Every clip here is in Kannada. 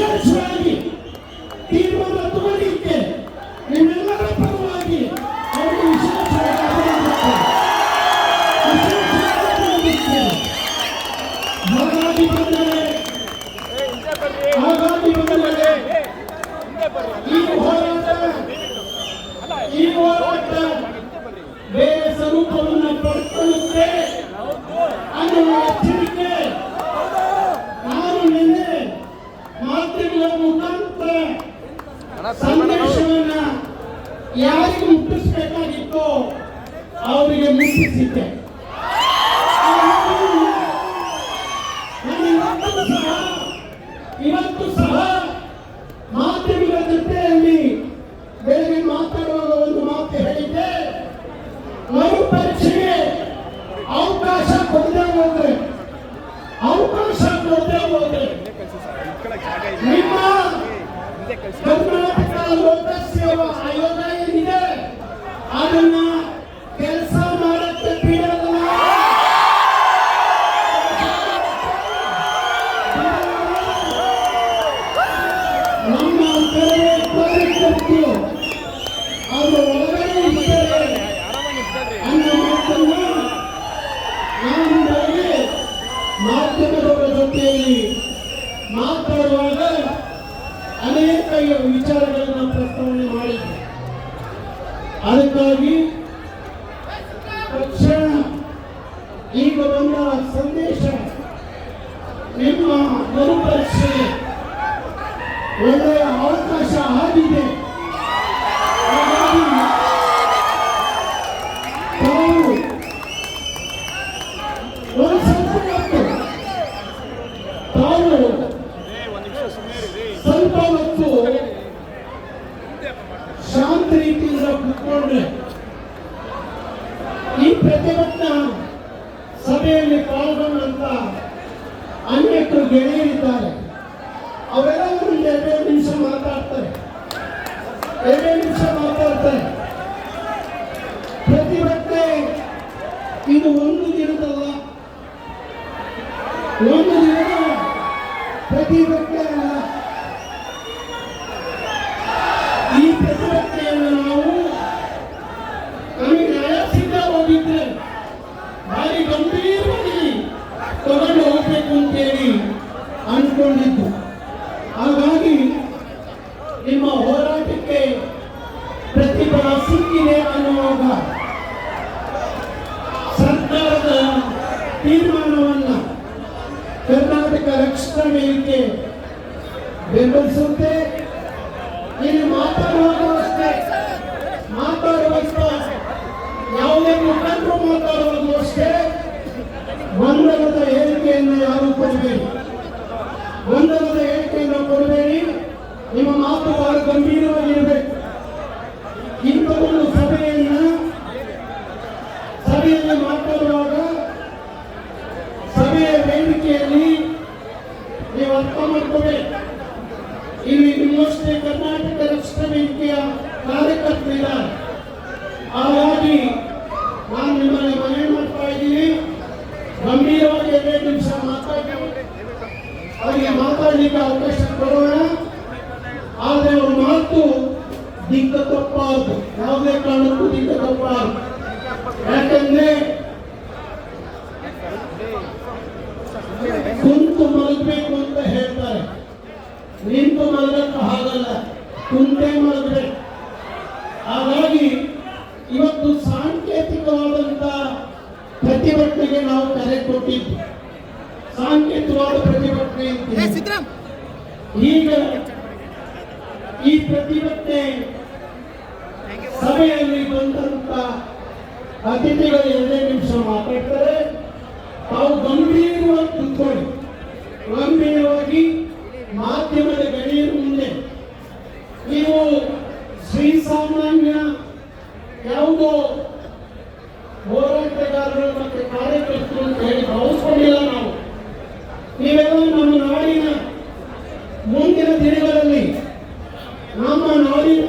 ವಿಶೇಷವಾಗಿ ತೀರ್ಮಾನ ತಗೊಳ್ಳಿಕ್ಕೆ ನಿಮ್ಮೆಲ್ಲರ ಪರವಾಗಿ ಅವರು ಅಭಿನಂದಿಸ್ತೇನೆ. ಹಾಗಾಗಿ ಬಂದರೆ ಹಾಗಾಗಿ ಬಂದರೆ ಈ ಹೋರಾಟ ಈ ಹೋರಾಟ ಬೇರೆ ಸ್ವರೂಪವನ್ನು ಪಡ್ಕೊಳ್ಳುತ್ತೆ ಅನ್ನುವ ಮಾಧ್ಯಮಗಳ ಮುಖಾಂತರ ಸಂದೇಶವನ್ನ ಯಾರಿಗೆ ಮುಟ್ಟಿಸಬೇಕಾಗಿತ್ತೋ ಅವರಿಗೆ ಮುಟ್ಟಿಸಿದ್ದೆ. በትምህርት ካልወጠት ሴዋ አዮታ የሚደ አድና ವಿಚಾರಗಳನ್ನು ಪ್ರಸ್ತಾವನೆ ಮಾಡಿದ್ದೆ ಅದಕ್ಕಾಗಿ ತಕ್ಷಣ ಈಗ ಬಂದ ಸಂದೇಶ ನಿಮ್ಮ ಮರುಪರೀಕ್ಷೆ ಒಳ್ಳೆಯ ಅವಕಾಶ ಆಗಿದೆ. ಹಾಗಾಗಿ, ತಾವು ಒಂದು ಸಭೆಯಲ್ಲಿ ಪಾಲ್ಗೊಂಡಂತ ಅನೇಕರು ಗೆಳೆಯರಿದ್ದಾರೆ. ಅವರೆಲ್ಲ ಒಂದು ಎರಡೆರಡು ನಿಮಿಷ ಮಾತಾಡ್ತಾರೆ. ಎರಡೆರಡು ನಿಮಿಷ ಮಾತಾಡ್ತಾರೆ. ಪ್ರತಿಭಟನೆ ಇದು ಒಂದು ದಿನದಲ್ಲ. ಒಂದು ದಿನ ಪ್ರತಿಭಟನೆ ಅಂತೇಳಿ ಅನ್ಕೊಂಡಿದ್ದು. ಹಾಗಾಗಿ ನಿಮ್ಮ ಹೋರಾಟಕ್ಕೆ ಪ್ರತಿಫಲ ಸಿಕ್ಕಿದೆ ಅನ್ನುವಾಗ ಸರ್ಕಾರದ ತೀರ್ಮಾನವನ್ನು ಕರ್ನಾಟಕ ರಕ್ಷಣಾ ವೇದಿಕೆ ಬೆಂಬಲಿಸುತ್ತೆ. ಇಲ್ಲಿ ಮಾತಾಡುವಾಗ ಅಷ್ಟೇ ಮಾತಾಡುವಾಗ ಯಾವುದೇ ಮುಖಂಡರು ಮಾತಾಡುವುದು ಅಷ್ಟೇ ಹೇಳಿಕೆಯನ್ನು ಯಾರು ಕೊಡಬೇಡಿ? ಗೊಂದಲದ ಹೇಳಿಕೆಯನ್ನು ಕೊಡಬೇಡಿ. ನಿಮ್ಮ ಮಾತು ಬಹಳ ಗಂಭೀರವಾಗಿರಬೇಕು ಇಂಥ ಒಂದು ಸಭೆಯನ್ನ ಸಭೆಯಲ್ಲಿ ಮಾತಾಡುವಾಗ ಸಭೆಯ ವೇದಿಕೆಯಲ್ಲಿ ನೀವು ಅರ್ಥ ಮಾಡ್ಕೋಬೇಕು. ಇಲ್ಲಿ ನಿಮ್ಮಷ್ಟೇ ಕರ್ನಾಟಕ ರಕ್ಷಣಾ ವೇದಿಕೆಯ ಕಾರ್ಯಕರ್ತರಿದ್ದಾರೆ ಹಾಗಾಗಿ ನಾನು ನಿಮ್ಮಲ್ಲಿ ಮನವಿ ಮಾಡ್ತಾ ಇದ್ದೀನಿ ಗಂಭೀರವಾಗಿ ಎರಡೇ ನಿಮಿಷ ಮಾತಾಡಿ. ಅವರಿಗೆ ಮಾತಾಡಲಿಕ್ಕೆ ಅವಕಾಶ ಕೊಡೋಣ. ಆದರೆ ಅವ್ರ ಮಾತು ದಿಕ್ಕ ತಪ್ಪಾದ್ರು ಯಾವುದೇ ಕಾರಣಕ್ಕೂ ದಿಕ್ಕ ತಪ್ಪಾದ್ರು ಯಾಕಂದ್ರೆ ಕುಂತು ಮಲಗಬೇಕು ಅಂತ ಹೇಳ್ತಾರೆ. ನಿಂತು ಮಲಗಕ್ಕೆ ಆಗಲ್ಲ ಕುಂತೆ ಮಲಗಬೇಕು. ಸಾಂಕೇತಿಕವಾದ ಪ್ರತಿಭಟನೆ ಈಗ ಈ ಪ್ರತಿಭಟನೆ ಸಭೆಯಲ್ಲಿ ಬಂದಂತ ಅತಿಥಿಗಳು ಎರಡೇ ನಿಮಿಷ ಮಾತಾಡ್ತಾರೆ. ತಾವು ಗಂಭೀರವಾಗಿ ಕುತ್ಕೊಳ್ಳಿ. ಗಂಭೀರವಾಗಿ ಮಾಧ್ಯಮದ ಗಣ್ಯರ ಮುಂದೆ. ನೀವು ಶ್ರೀಸಾಮಾನ್ಯ ಯಾವುದೋ ಹೋರಾಟಗಾರರು ಮತ್ತು ಕಾರ್ಯಕರ್ತರು ಅಂತ ಹೇಳಿ ಭಾವಿಸ್ಕೊಂಡಿಲ್ಲ ನಾವು. ನೀವೆಲ್ಲ ನಮ್ಮ ನಾಡಿನ ಮುಂದಿನ ದಿನಗಳಲ್ಲಿ ನಮ್ಮ ನಾಡಿನ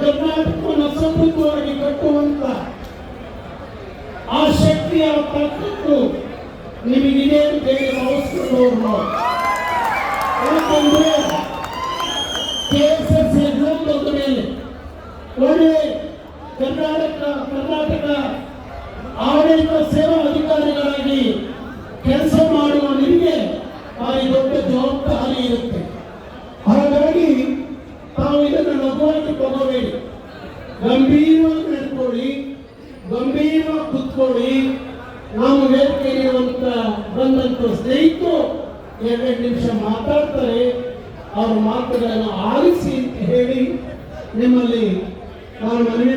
ಕರ್ನಾಟಕವನ್ನು ಸಮೃದ್ಧವಾಗಿ ಕಟ್ಟುವಂತ ಆ ಶಕ್ತಿಯ ತಾಕತ್ತು ನಿಮಗಿದೆ ಅಂತ ಹೇಳಿ ಭಾವಿಸ್ಕೊಂಡು ಯಾಕಂದ್ರೆ ಕೆ ಎಸ್ ಎಸ್ ಒಳ್ಳೆ ಗಂಭೀರವಾಗಿ ನಡ್ಕೊಳ್ಳಿ ಗಂಭೀರವಾಗಿ ಕುತ್ಕೊಳ್ಳಿ. ನಾವು ವೇದಿಕೆಗಿರುವಂತ ಬಂದಂತ ಸ್ನೇಹಿತರು ಎರಡೆರಡು ನಿಮಿಷ ಮಾತಾಡ್ತಾರೆ. ಅವ್ರ ಮಾತುಗಳನ್ನು ಆಲಿಸಿ ಅಂತ ಹೇಳಿ ನಿಮ್ಮಲ್ಲಿ ನಾನು ಮನವಿ